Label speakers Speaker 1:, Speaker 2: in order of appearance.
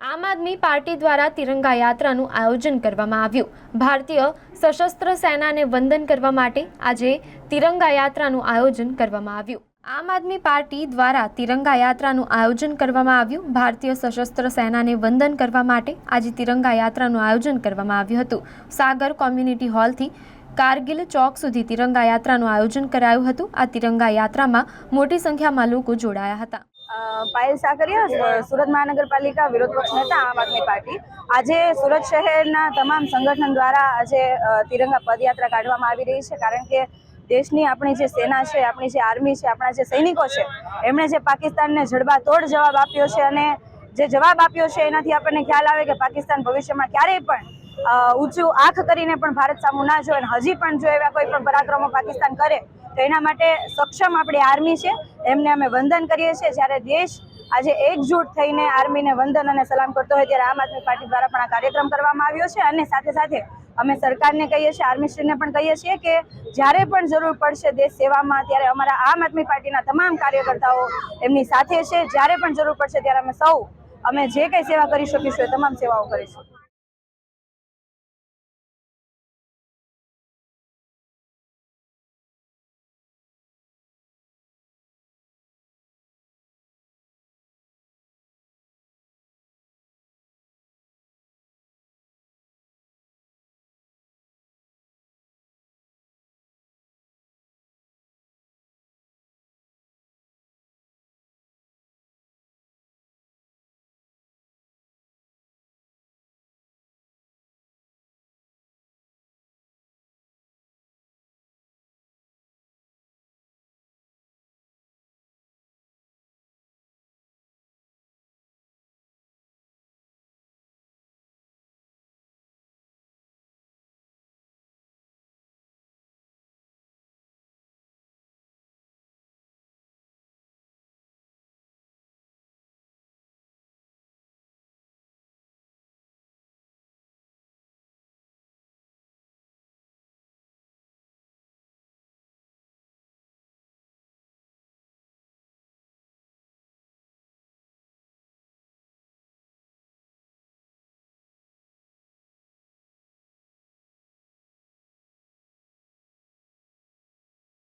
Speaker 1: આમ આદમી પાર્ટી દ્વારા તિરંગા યાત્રાનું આયોજન કરવામાં આવ્યું. ભારતીય સશસ્ત્ર સેનાને વંદન કરવા માટે આજે તિરંગા યાત્રાનું આયોજન કરવામાં આવ્યું. આમ આદમી પાર્ટી દ્વારા તિરંગા યાત્રાનું આયોજન કરવામાં આવ્યું. ભારતીય સશસ્ત્ર સેનાને વંદન કરવા માટે આજે તિરંગા યાત્રાનું આયોજન કરવામાં આવ્યું હતું. સાગર કોમ્યુનિટી હોલથી કારગિલ ચોક સુધી તિરંગા યાત્રાનું આયોજન કરાયું હતું. આ તિરંગા યાત્રામાં મોટી સંખ્યામાં લોકો જોડાયા હતા.
Speaker 2: પાયલ સાકરિયા સુરત મહાનગરપાલિકા, વિરોધ પક્ષ નેતા, આમ આદમી પાર્ટી. આજે સુરત શહેરના તમામ સંગઠન દ્વારા આજે તિરંગા પદયાત્રા કાઢવામાં આવી રહી છે, કારણ કે દેશની આપણી જે સેના છે, આપણી જે આર્મી છે, આપણા જે સૈનિકો છે, એમણે જે પાકિસ્તાનને જડબાતોડ જવાબ આપ્યો છે અને જે જવાબ આપ્યો છે, એનાથી આપણને ખ્યાલ આવે કે પાકિસ્તાન ભવિષ્યમાં ક્યારેય પણ ઊંચું આંખ કરીને પણ ભારત સામુ ના જોવે અને હજી પણ જો એવા કોઈ પણ પરાક્રમો પાકિસ્તાન કરે, તો એના માટે સક્ષમ આપણી આર્મી છે. એમને અમે વંદન કરીએ છીએ. જ્યારે દેશ આજે એકજૂટ થઈને આર્મીને વંદન અને સલામ કરતો હોય ત્યારે આમ આદમી પાર્ટી દ્વારા પણ આ કાર્યક્રમ કરવામાં આવ્યો છે. અને સાથે સાથે અમે સરકારને કહીએ છીએ, આર્મીશ્રીને પણ કહીએ છીએ કે જ્યારે પણ જરૂર પડશે દેશ સેવામાં, ત્યારે અમારા આમ આદમી પાર્ટીના તમામ કાર્યકર્તાઓ એમની સાથે છે. જ્યારે પણ જરૂર પડશે ત્યારે અમે સૌ, અમે જે કંઈ સેવા કરી શકીશું એ તમામ સેવાઓ કરીશું.